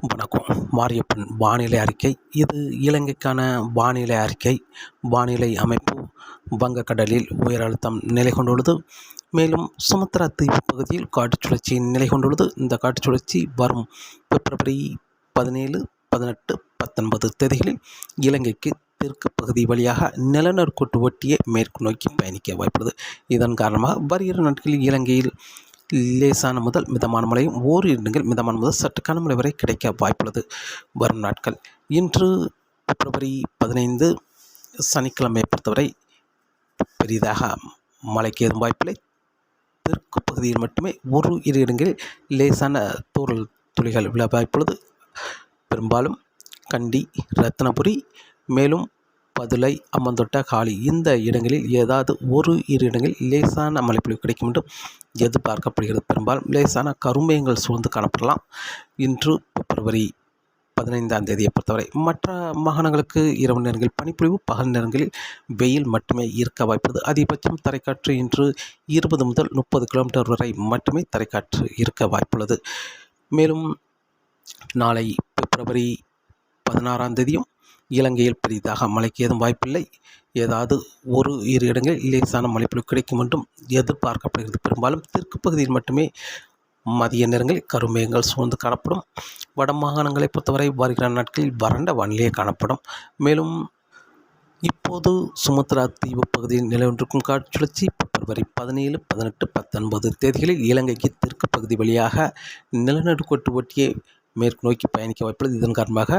வணக்கம். மாரியப்பன் வானிலை அறிக்கை. இது இலங்கைக்கான வானிலை அறிக்கை. வானிலை அமைப்பு வங்கக்கடலில் உயர் அழுத்தம் நிலை கொண்டுள்ளது. மேலும் சுமத்ரா தீவு பகுதியில் காட்டுச் சுழற்சி நிலை கொண்டுள்ளது. இந்த காற்றுச் சுழற்சி வரும் பிப்ரவரி பதினேழு பதினெட்டு பத்தொன்பது தேதிகளில் இலங்கைக்கு தெற்கு பகுதி வழியாக நிலநடுக்கோட்டு ஒட்டியே மேற்கு நோக்கி பயணிக்க வாய்ப்புள்ளது. இதன் காரணமாக வருகிற நாட்களில் இலங்கையில் லேசான முதல் மிதமான மழையும் ஓரிரு இடங்கள் மிதமான முதல் சற்று கனமழை வரை கிடைக்க வாய்ப்புள்ளது. வரும் நாட்கள். இன்று பிப்ரவரி பதினைந்து சனிக்கிழமை பொறுத்தவரை பெரிதாக மழைக்கு ஏதும் வாய்ப்பில்லை. தெற்கு பகுதியில் மட்டுமே ஒரு இரு இடங்களில் லேசான தூறல் துளிகள் விழ வாய்ப்புள்ளது. பெரும்பாலும் கண்டி ரத்னபுரி மேலும் பதுளை அம்மந்தொட்ட காளி இந்த இடங்களில் ஏதாவது ஒரு இரு இடங்களில் லேசான மழைப்பொழிவு கிடைக்கும் என்றும் எதிர்பார்க்கப்படுகிறது. பெரும்பாலும் லேசான கருமேகங்கள் சூழ்ந்து காணப்படலாம். இன்று பிப்ரவரி பதினைந்தாம் தேதியை பொறுத்தவரை மற்ற மாகாணங்களுக்கு இரவு நேரங்களில் பனிப்பொழிவு பகல் நேரங்களில் வெயில் மட்டுமே இருக்க வாய்ப்புள்ளது. அதிகபட்சம் தரைக்காற்று இன்று இருபது முதல் முப்பது கிலோமீட்டர் வரை மட்டுமே தரைக்காற்று இருக்க வாய்ப்புள்ளது. மேலும் நாளை பிப்ரவரி பதினாறாம் தேதியும் இலங்கையில் பெரிதாக மழைக்கு ஏதும் வாய்ப்பில்லை. ஏதாவது ஒரு இரு இடங்களில் லேசான மழைப்பொழிவு கிடைக்கும் என்றும் எதிர்பார்க்கப்படுகிறது. பெரும்பாலும் தெற்கு பகுதியில் மட்டுமே மதிய நேரங்களில் கருமேகங்கள் சூழ்ந்து காணப்படும். வட மாகாணங்களை பொறுத்தவரை வருகிற நாட்களில் வறண்ட வானிலையே காணப்படும். மேலும் இப்போது சுமத்ரா தீவு பகுதியில் நிலவொன்றிருக்கும் காற்றுழற்சி பிப்ரவரி பதினேழு பதினெட்டு பத்தொன்பது தேதிகளில் இலங்கைக்கு தெற்கு பகுதி வழியாக நிலநடுக்கோட்டு ஒட்டியே மேற்கு நோக்கி பயணிக்க வாய்ப்புள்ளது. இதன் காரணமாக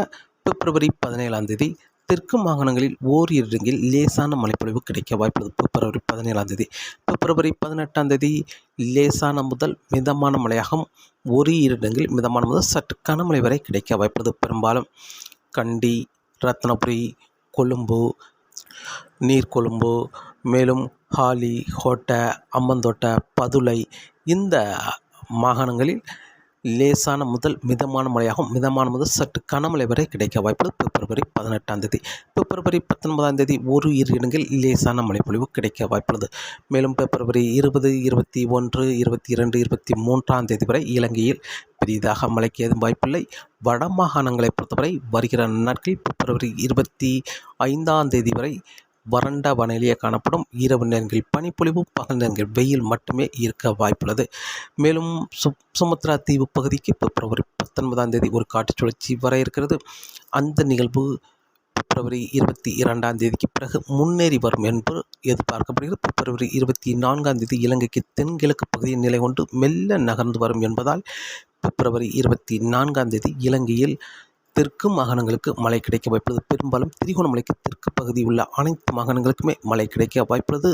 பிப்ரவரி பதினேழாம் தேதி தெற்கு மாகாணங்களில் ஓரிரு இடங்களில் லேசான மழைப்பொழிவு கிடைக்க வாய்ப்புள்ளது பிப்ரவரி பதினேழாம் தேதி. பிப்ரவரி பதினெட்டாம் தேதி லேசான முதல் மிதமான மழையாகவும் ஒரு இரு இடங்களில் மிதமான முதல் சற்று கனமழை வரை கிடைக்க வாய்ப்புள்ளது பெரும்பாலும் கண்டி ரத்னபுரி கொழும்பு நீர்கொழும்பு மேலும் ஹாலி ஹோட்ட அம்மந்தோட்டை பதுளை இந்த மாகாணங்களில் லேசான முதல் மிதமான மழையாகும். மிதமான முதல் சற்று கனமழை வரை கிடைக்க வாய்ப்புள்ளது. பிப்ரவரி பதினெட்டாம் தேதி. பிப்ரவரி பத்தொன்பதாம் தேதி ஒரு இரு இடங்களில் லேசான மழைப்பொழிவு கிடைக்க வாய்ப்புள்ளது. மேலும் பிப்ரவரி இருபது இருபத்தி ஒன்று இருபத்தி இரண்டு இருபத்தி மூன்றாம் தேதி வரை இலங்கையில் பெரிதாக மழைக்கு ஏதும் வாய்ப்பில்லை. வட மாகாணங்களை பொறுத்தவரை வருகிற நாட்களில் பிப்ரவரி இருபத்தி ஐந்தாம் தேதி வரை வறண்ட வானிலையே காணப்படும். இரவு நேரங்களில் பனிப்பொழிவு பகல் நேரங்கள் வெயில் மட்டுமே இருக்க வாய்ப்புள்ளது. மேலும் சு சுமத்ரா தீவு பகுதிக்கு பிப்ரவரி பத்தொன்பதாம் தேதி ஒரு காற்று சுழற்சி வர இருக்கிறது. அந்த நிகழ்வு பிப்ரவரி இருபத்தி இரண்டாம் தேதிக்கு பிறகு முன்னேறி வரும் என்று எதிர்பார்க்கப்படுகிறது. பிப்ரவரி இருபத்தி நான்காம் தேதி இலங்கைக்கு தென்கிழக்கு பகுதியில் நிலை கொண்டு மெல்ல நகர்ந்து வரும் என்பதால் பிப்ரவரி இருபத்தி நான்காம் தேதி இலங்கையில் தெற்கு மாகாணங்களுக்கு மழை கிடைக்க வாய்ப்புள்ளது. பெரும்பாலும் திரிகோணமலைக்கு தெற்கு பகுதி உள்ள அனைத்து மாகாணங்களுக்குமே மழை கிடைக்க வாய்ப்புள்ளது.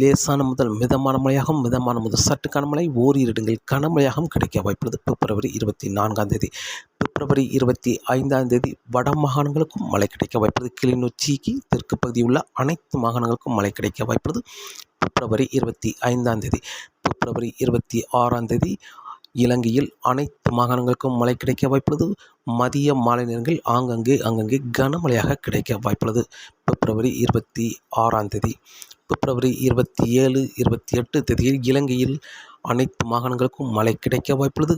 லேசான முதல் மிதமான மழையாகவும் மிதமான முதல் சற்று கனமழை ஓரிரு இடங்களில் கனமழையாகவும் கிடைக்க வாய்ப்புள்ளது. பிப்ரவரி இருபத்தி நான்காம் தேதி பிப்ரவரி இருபத்தி ஐந்தாம் தேதி வட மாகாணங்களுக்கும் மழை கிடைக்க வாய்ப்புள்ளது. கிளிநொச்சிக்கு தெற்கு பகுதி உள்ள அனைத்து மாகாணங்களுக்கும் மழை கிடைக்க வாய்ப்புள்ளது. பிப்ரவரி இருபத்தி ஐந்தாம் தேதி பிப்ரவரி இருபத்தி ஆறாம் தேதி இலங்கையில் அனைத்து மாகாணங்களுக்கும் மழை கிடைக்க வாய்ப்புள்ளது. மதிய மாலை நேரங்களில் ஆங்கங்கே அங்கங்கே கனமழையாக கிடைக்க வாய்ப்புள்ளது. பிப்ரவரி இருபத்தி ஆறாம் தேதி பிப்ரவரி இருபத்தி ஏழு இருபத்தி எட்டு தேதியில் இலங்கையில் அனைத்து மாகாணங்களுக்கும் மழை கிடைக்க வாய்ப்புள்ளது.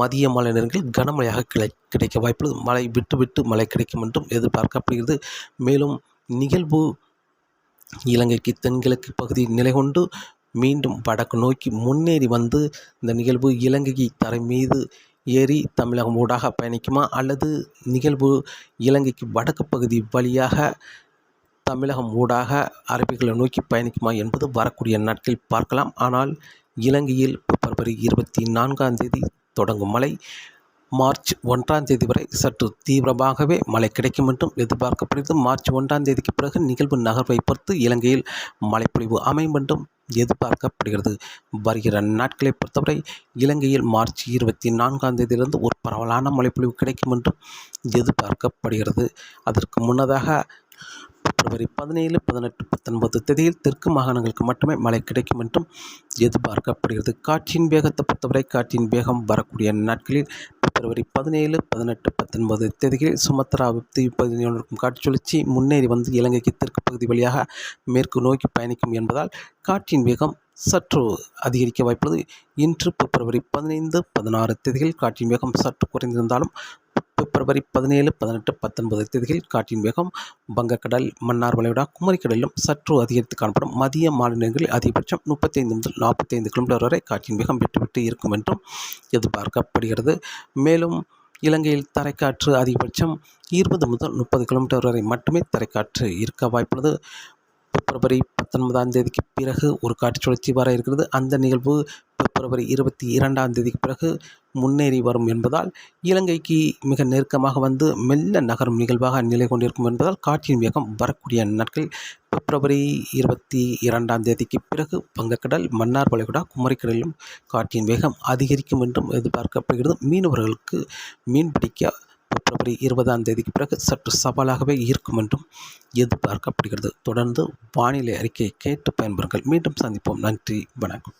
மதிய மழை நேரங்களில் கனமழையாக கிடை கிடைக்க வாய்ப்புள்ளது. மழை விட்டு விட்டு மழை கிடைக்கும் என்றும் எதிர்பார்க்கப்படுகிறது. மேலும் நிகழ்வு இலங்கைக்கு தென்கிழக்கு பகுதி நிலை கொண்டு மீண்டும் வடக்கு நோக்கி முன்னேறி வந்து இந்த நிகழ்வு இலங்கை தரை மீது ஏறி தமிழகம் ஊடாக பயணிக்குமா? அல்லது நிகழ்வு இலங்கைக்கு வடக்கு பகுதி வழியாக தமிழகம் ஊடாக அரபிகளை நோக்கி பயணிக்குமா என்பது வரக்கூடிய நாட்களில் பார்க்கலாம். ஆனால் இலங்கையில் பிப்ரவரி இருபத்தி நான்காம் தேதி தொடங்கும் மழை மார்ச் ஒன்றாம் தேதி வரை சற்று தீவிரமாகவே மழை கிடைக்கும் என்றும் எதிர்பார்க்கப்படுகிறது. மார்ச் ஒன்றாம் தேதிக்கு பிறகு நிகழ்வு நகர்வை பொறுத்து இலங்கையில் மழைப்பொழிவு அமையும் என்றும் எதிர்பார்க்கப்படுகிறது. வருகிற நாட்களை பொறுத்தவரை இலங்கையில் மார்ச் இருபத்தி நான்காம் தேதியிலிருந்து ஒரு பரவலான மழைப்பொழிவு கிடைக்கும் என்றும் எதிர்பார்க்கப்படுகிறது. அதற்கு முன்னதாக பிப்ரவரி பதினேழு பதினெட்டு பத்தொன்பது தேதியில் தெற்கு மாகாணங்களுக்கு மட்டுமே மழை கிடைக்கும் என்றும் எதிர்பார்க்கப்படுகிறது. காற்றின் வேகத்தை பொறுத்தவரை காற்றின் வேகம் வரக்கூடிய நாட்களில் பிப்ரவரி பதினேழு பதினெட்டு பத்தொன்பது தேதிகளில் சுமத்ரா தீபகுதியில் இருக்கும் காற்று சுழற்சி முன்னேறி வந்து இலங்கைக்கு தெற்கு பகுதி வழியாக மேற்கு நோக்கி பயணிக்கும் என்பதால் காற்றின் வேகம் சற்று அதிகரிக்க வாய்ப்புள்ளது. இன்று பிப்ரவரி பதினைந்து பதினாறு தேதிகளில் காற்றின் வேகம் சற்று குறைந்திருந்தாலும் பிப்ரவரி பதினேழு பதினெட்டு பத்தொன்பது தேதிகளில் காற்றின் வேகம் வங்கக்கடல் மன்னார் வளைகுடா குமரிக்கடலிலும் சற்று அதிகரித்து காணப்படும் மதிய மாநிலங்களில் அதிகபட்சம் முப்பத்தைந்து முதல் நாற்பத்தைந்து கிலோமீட்டர் வரை காற்றின் வேகம் விட்டுவிட்டு இருக்கும் என்றும் எதிர்பார்க்கப்படுகிறது. மேலும் இலங்கையில் தரைக்காற்று அதிகபட்சம் இருபது முதல் முப்பது கிலோமீட்டர் வரை மட்டுமே தரைக்காற்று இருக்க வாய்ப்புள்ளது. பிப்ரவரி பத்தொன்பதாம் தேதிக்கு பிறகு ஒரு காற்று சுழற்சி வர இருக்கிறது. அந்த நிகழ்வு பிப்ரவரி இருபத்தி இரண்டாம் தேதிக்கு பிறகு முன்னேறி வரும் என்பதால் இலங்கைக்கு மிக நெருக்கமாக வந்து மெல்ல நகரும் நிகழ்வாக நிலை கொண்டிருக்கும் என்பதால் காற்றின் வேகம் வரக்கூடிய நாட்கள் பிப்ரவரி இருபத்தி இரண்டாம் தேதிக்கு பிறகு வங்கக்கடல் மன்னார் வளைகுடா குமரிக்கடலிலும் காற்றின் வேகம் அதிகரிக்கும் என்றும் எதிர்பார்க்கப்படுகிறது. மீனவர்களுக்கு மீன்பிடிக்க பிப்ரவரி இருபதாம் தேதிக்கு பிறகு சற்று சவாலாகவே இருக்கும் என்றும் எதிர்பார்க்கப்படுகிறது. தொடர்ந்து வானிலை அறிக்கையை கேட்டு பயன்பெறுங்கள். மீண்டும் சந்திப்போம். நன்றி. வணக்கம்.